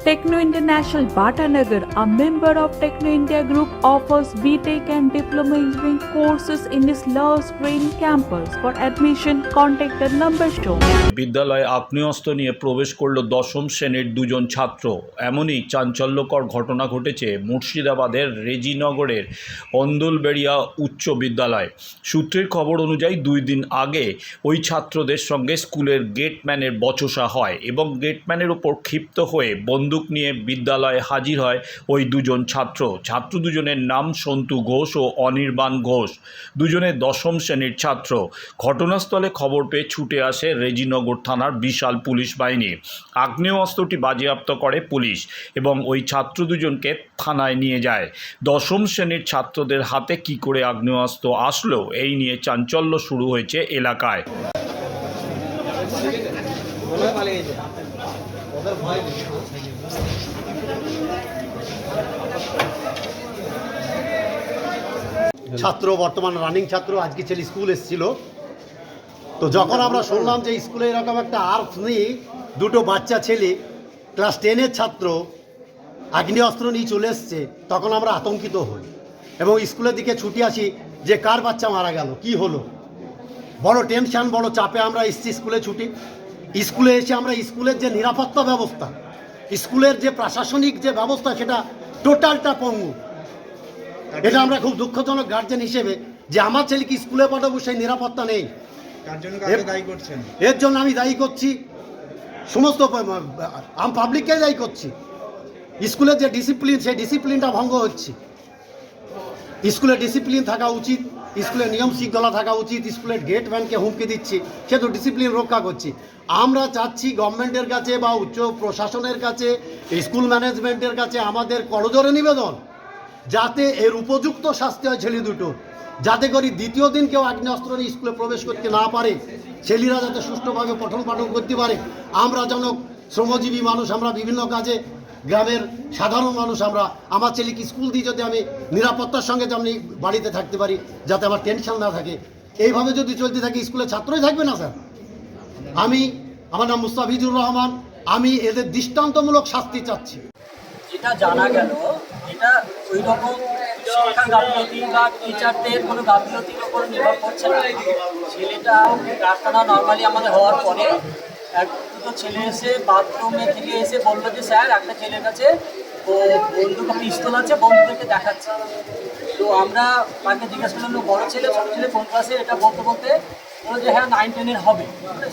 Techno International Bhatanagar, a member of Techno India Group, offers BTEC and Diploma Engineering courses in its Love Green campus. For admission, contact the number shown. বিদ্যালয়ে আগ্নেয়াস্ত্র নিয়ে প্রবেশ করল দশম শ্রেণির দুজন ছাত্র এমনই চাঞ্চল্যকর ঘটনা ঘটেছে মুর্শিদাবাদের রেজিনগরের অন্দুলবেড়িয়া উচ্চ বিদ্যালয় সূত্রের খবর অনুযায়ী দুই দিন আগে ওই ছাত্রদের সঙ্গে স্কুলের গেটম্যানের বচসা হয় এবং গেটম্যানের ওপর ক্ষিপ্ত হয়ে বন্দুক নিয়ে বিদ্যালয়ে হাজির হয় ওই দুজন ছাত্র। ছাত্র দুজনের নাম সন্তু ঘোষ ও অনির্বাণ ঘোষ। দুজনে দশম শ্রেণির ছাত্র। ঘটনাস্থলে খবর পেয়ে ছুটে আসে রেজিনগর থানার বিশাল পুলিশ বাহিনী। আগ্নেয়াস্ত্রটি বাজেয়াপ্ত করে পুলিশ এবং ওই ছাত্র দুজনকে থানায় নিয়ে যায়। দশম শ্রেণির ছাত্রদের হাতে কি করে আগ্নেয়াস্ত্র আসলো? এই নিয়ে চাঞ্চল্য শুরু হয়েছে এলাকায়। ছাত্র, বর্তমান রানিং ছাত্র, আজকে ছেলে স্কুল এসেছিল। তো যখন আমরা শুনলাম যে স্কুলে এরকম একটা আর্টস নিয়ে দুটো বাচ্চা ছেলে ক্লাস টেনের ছাত্র আগ্নেয়াস্ত্র নিয়ে চলে এসছে, তখন আমরা আতঙ্কিত হই। এবং স্কুলের দিকে ছুটি আসি যে কার বাচ্চা মারা গেল, কি হলো? বড় টেনশন বড় চাপে আমরা এসছি স্কুলে ছুটি। স্কুলে এসে আমরা স্কুলের যে নিরাপত্তা ব্যবস্থা স্কুলের যে প্রশাসনিক যে ব্যবস্থা সেটা টোটালটা পঙ্গু। এটা আমরা খুব দুঃখজনক গার্জেন হিসেবে যে আমার ছেলেকে স্কুলে পাঠাবো সেই নিরাপত্তা নেই। এর জন্য আমি দায়ী করছি সমস্ত আমি পাবলিককে দায়ী করছি। স্কুলের যে ডিসিপ্লিন সেই ডিসিপ্লিনটা ভঙ্গ হচ্ছে। স্কুলে ডিসিপ্লিন থাকা উচিত। স্কুলের নিয়ম শৃঙ্খলা থাকা উচিত, স্কুলের গেট ম্যানকে হুমকি দিচ্ছি, সে তো ডিসিপ্লিন রক্ষা করছি। আমরা চাচ্ছি গভর্নমেন্টের কাছে বা উচ্চ প্রশাসনের কাছে স্কুল ম্যানেজমেন্টের কাছে আমাদের করজোরে নিবেদন, যাতে এর উপযুক্ত শাস্তি হয় ছেলে দুটো। যাতে করে দ্বিতীয় দিন কেউ আগ্নেয়াস্ত্র নিয়ে স্কুলে প্রবেশ করতে না পারে, ছেলেরা যাতে সুষ্ঠুভাবে পঠন পাঠন করতে পারে। আমরা যেন শ্রমজীবী মানুষ, আমরা বিভিন্ন কাজে গ্রামের সাধারণ মানুষ আমরা, আমার ছেলেকে স্কুল দিয়ে যদি আমি নিরাপত্তার সঙ্গে যেমনি বাড়িতে থাকতে পারি, যাতে আমার টেনশন না থাকে, এইভাবে যদি চলতে থাকে স্কুলে ছাত্রই থাকবে না, স্যার? আমি, আমার নাম মুস্তাফিজুর রহমান, আমি এদের দৃষ্টান্তমূলক শাস্তি চাচ্ছি। যেটা জানা গেল, এটা ওই রকম শিক্ষা বা টিচারদের কোনো ওপর নির্ভর করছে না। ছেলেটা প্রার্থনা নর্মালি আমাদের হওয়ার পরে এক দুটো ছেলে এসে বাথরুমে থেকে এসে বলল যে, স্যার, একটা ছেলের কাছে, ও বন্দুক পিস্তল আছে, বন্ধুদেরকে দেখাচ্ছে। তো আমরা তাকে জিজ্ঞাসা করলাম বড় ছেলে, ছোট ছেলে কোন ক্লাসে এটা বলতে বলতে বলল যে হ্যাঁ নাইন টেনের হবে।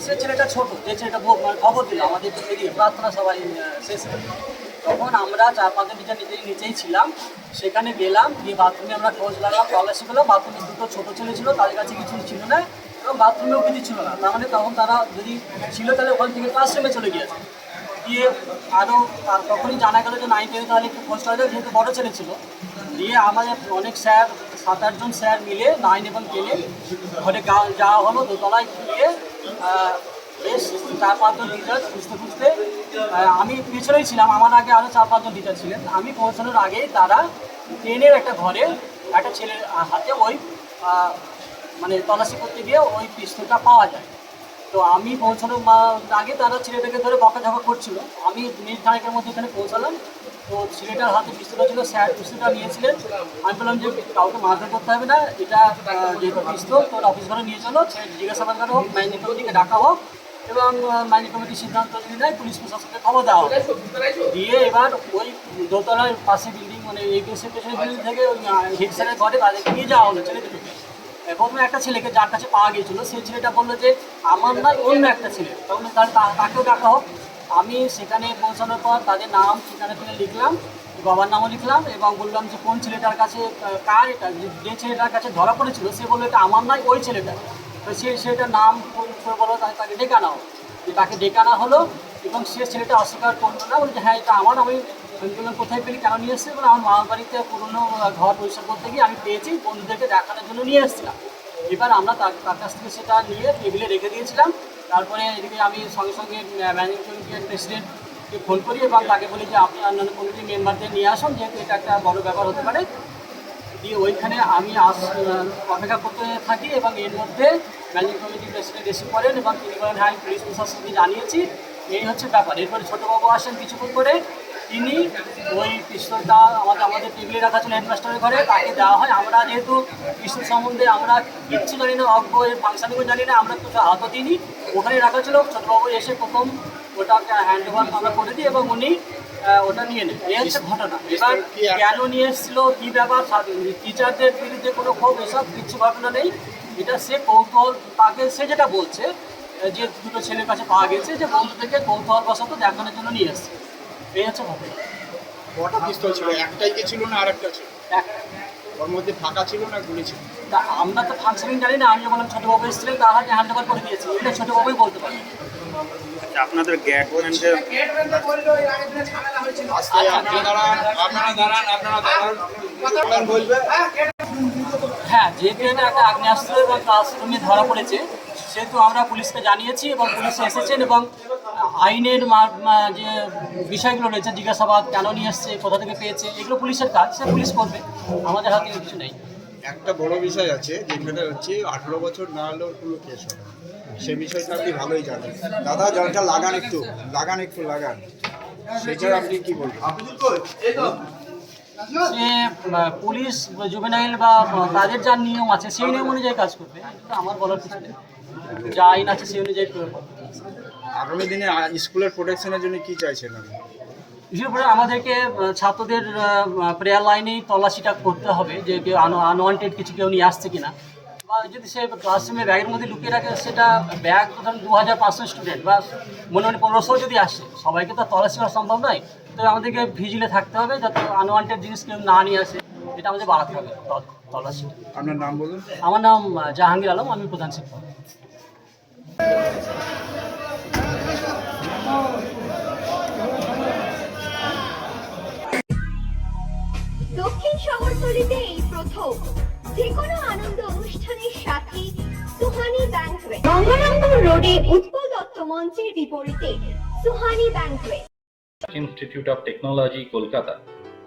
সে ছেলেটা ছোট, যে ছেলেটা মানে খবর দিল আমাদের এদিকে প্রার্থনা সবাই শেষে তখন আমরা চার পাঁচজন টিচার নিজেই নিচেই ছিলাম। সেখানে গেলাম, গিয়ে বাথরুমে আমরা খোঁজ লাগলাম তল্লাশি করলাম বাথরুমে দুটো ছোটো ছেলে ছিল, তাদের কাছে কিছু ছিল না। বাথরুমেও কিছু ছিল না। তার মানে তখন তারা যদি ছিল তাহলে ওখান থেকে ক্লাসরুমে চলে গিয়েছে। দিয়ে আরও আর তখনই জানা গেল যে নাইন টেনে তাহলে একটু খোঁজ করা যেহেতু বড়ো ছেলে ছিল। দিয়ে আমাদের অনেক স্যার সাত আটজন স্যার মিলে নাইন এবং টেনে ঘরে যাওয়া হলো, দোতলায় গিয়ে বেশ চার পাঁচজন টিচার খুঁজতে খুঁজতে আমি পিছনেই ছিলাম। আমার আগে আরও চার পাঁচজন টিচার ছিলেন। আমি পৌঁছানোর আগেই তারা ট্রেনের একটা ঘরে একটা ছেলের হাতে ওই মানে তল্লাশি করতে গিয়ে ওই পিস্তলটা পাওয়া যায়। তো আমি পৌঁছানোর আগে তারা ছেলেটাকে ধরে বকাঝকা করছিল। আমি মিনিট খানেকের মধ্যে এখানে পৌঁছালাম। তো ছেলেটার হাতে পিস্তলটা ছিল, স্যার পিস্তলটা নিয়েছিলেন। আমি বললাম যে কাউকে মারধর করতে হবে না, এটা যেহেতু পিস্তল তোর অফিস ঘরে নিয়ে চলো। ছেলে জিজ্ঞাসাবাদ করা হোক ম্যানেজিং কমিটিকে ডাকা হোক। এবং ম্যানেজিং কমিটির সিদ্ধান্ত যদি নেয় পুলিশ প্রশাসনকে খবর দেওয়া দিয়ে এবার ওই দোতলার পাশে বিল্ডিং মানে এগিয়ে পেছনে বিল্ডিং থেকে ওই হেড স্যারের ঘরে তাদেরকে নিয়ে যাওয়া হলো ছেলে এবং একটা ছেলেকে যার কাছে পাওয়া গিয়েছিল, সেই ছেলেটা বলল যে, আমার নয় অন্য একটা ছেলে। তখন তার তাকেও ডাকা হোক। আমি সেখানে পৌঁছানোর পর তাদের নাম, ঠিকানা থেকে লিখলাম, বাবার নামও লিখলাম এবং বললাম যে, কোন ছেলেটার কাছে, কার এটা, যে- ছেলেটার কাছে ধরা পড়েছিল, সে বলল এটা আমার নয়, ওই ছেলেটা তো সে, সেটার নাম করে বলল, তাকে ডেকে আনা হোক। তাকে ডেকে আনা হলো। এবং সে ছেলেটা অস্বীকার করল না। বলছে হ্যাঁ এটা আমার, আমি আমি কোথায় পেলি? কেন নিয়ে এসছে বলে, আমার মামার বাড়িতে পুরনো ঘর পরিষ্কার করতে গিয়ে আমি পেয়েছি, বন্ধুদেরকে দেখানোর জন্য নিয়ে এসেছিলাম। এবার আমরা তার তার কাছ থেকে সেটা নিয়ে টেবিলে রেখে দিয়েছিলাম। তারপরে এদিকে আমি সঙ্গে সঙ্গে ম্যানেজিং কমিটির প্রেসিডেন্টকে ফোন করি এবং তাকে বলি যে, আপনি অন্যান্য কমিটির মেম্বারদের নিয়ে আসুন, যেহেতু এটা একটা বড় ব্যাপার হতে পারে। দিয়ে ওইখানে আমি আস অপেক্ষা করতে থাকি এবং এর মধ্যে ম্যানেজিং কমিটির প্রেসিডেন্ট এসে পড়েন এবং তিনি বলেন হ্যাঁ আমি পুলিশ প্রশাসনকে জানিয়েছি এই হচ্ছে ব্যাপার। এরপরে ছোটোবাবু আসেন কিছুক্ষণ করে তিনি ওই পিস্তলটা আমাদের আমাদের টেবিলে রাখা ছিল হেডমাস্টারের ঘরে। তাকে দেওয়া হয়। আমরা যেহেতু পিস্তল সম্বন্ধে আমরা কিচ্ছু জানি না, অজ্ঞ এর ফাংশনিংও জানি না, আমরা তো হাতও দিইনি ওখানে রাখা ছিল। ছোটবাবু এসে প্রথম ওটাকে হ্যান্ড ওভার আমরা করে দিই এবং উনি ওটা নিয়ে নেন। এই হচ্ছে ঘটনা। এবার কেন নিয়ে এসেছিল? কী ব্যাপার? টিচারদের বিরুদ্ধে কোনো ক্ষোভ, এসব কিছু ঘটনা নেই। এটা সে কৌতূহল, তাকে সে যেটা বলছে যে দুটো ছেলের কাছে পাওয়া গেছে যে বন্ধু থেকে কৌতূহল বশত দেখানোর জন্য নিয়ে এসছে এই হচ্ছে ঘটনা। কটা পিস্তল ছিল? একটাই কি ছিল না আরেকটা ছিল? ওর মধ্যে ফাঁকা ছিল না গুলি ছিল? তা আমরা তো ফাংশনিং জানি না আমি যখন ছোটবাবু এসেছিলেন তার হাতে হ্যান্ড ওভার করে দিয়েছি। এটা ছোটবাবুই বলতে পারে। আচ্ছা আপনাদের দাঁড়ান আপনারা দাঁড়ান আপনারা দাঁড়ান। বলবে। হ্যাঁ যেহেতু এটা একটা আগ্নেয়াস্ত্র এবং ক্লাসরুমে ধরা পড়েছে সেহেতু আমরা পুলিশকে জানিয়েছি এবং পুলিশ এসেছেন এবং আইনের যে বিষয়গুলো রয়েছে জিজ্ঞাসাবাদ কেন নিয়ে এসছে কোথা থেকে পেয়েছে এগুলো পুলিশের কাজ সে পুলিশ করবে। আমাদের হাতে কিছু নেই। একটা বড় বিষয় আছে যেখানে হচ্ছে আঠেরো বছর না হলেও কোনো কেস হবে সে বিষয়টা আপনি ভালোই জানেন। দাদা জলটা লাগান একটু লাগান একটু লাগান। সেটা আপনি কি বলবেন? যে পুলিশ জুবেনাইল বা তাদের যা নিয়ম আছে সেই নিয়ম অনুযায়ী কাজ করবে। আমার বলার কিছু নেই। যা আইন আছে সেই অনুযায়ী প্রয়োগ আগামী দিনে স্কুলের প্রোটেকশনের জন্য কি চাইছেন আপনি? বিশেষ করে আমাদেরকে ছাত্রদের প্রেয়ার লাইনেই তল্লাশিটা করতে হবে যে কেউ আনওয়ান্টেড কিছু কেউ নিয়ে আসছে কিনা। বা যদি সে ক্লাসরুমে ব্যাগের মধ্যে লুকিয়ে রাখে সেটা ব্যাগ ধরুন দু হাজার পাঁচশো স্টুডেন্ট বা মনে মনে পনেরোশো যদি আসে সবাইকে তো আর তল্লাশি করা সম্ভব নয়। তো আমাদেরকে ভিজিলে থাকতে হবে যাতে আনওয়ান্টেড জিনিস কেউ না নিয়ে আসে। এটা আমাদের বাড়াতে হবে তল্লাশি। আপনার নাম বলুন। আমার নাম জাহাঙ্গীর আলম আমি প্রধান শিক্ষক। দক্ষিণ শহরতলিতে এই প্রথম যে কোনো আনন্দ অনুষ্ঠানের সাথে সুহানি ব্যাংকুয়েট গঙ্গারামপুর রোডে উৎপল দত্ত মঞ্চের বিপরীতে Suhani banquet Institute of Technology, Kolkata,